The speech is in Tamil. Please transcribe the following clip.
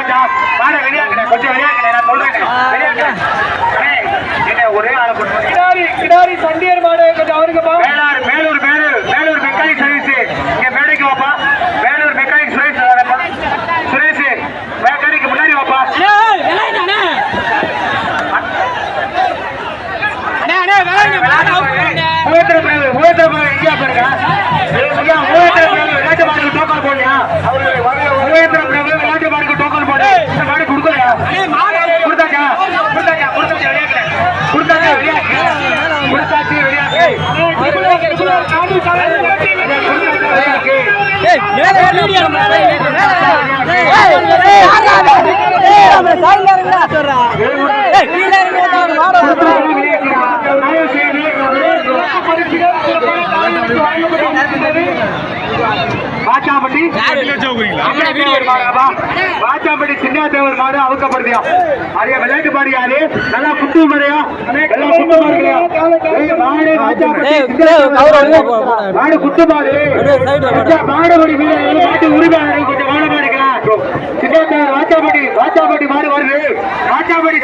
கொஞ்சம் மாட கொஞ்சம் வெளியாக்குறேன் நான் சொல்றேன். வெளியாக்குறேன் என்ன ஒரே ஆளை போட்டு கொடுக்கலையா கொடுத்தாச்சா வாச்சாப்பட்டி வாச்சாப்பட்டி சின்ன தேவர் மாடு அவுக்கப்படுதியா அதே விளையாட்டு மாடு யாரு நல்லா குத்து மாடியா எல்லாம் குத்து மாடுயா மாடு மாடு. குத்து மாடு மாடு மணி மாட்டு உரிமையாளர் கொஞ்சம் மாடு மாடுக்கலாம் சின்ன தேவர் வாச்சாப்பட்டி வாச்சாப்பட்டி மாடு வருது. வாச்சாப்பட்டி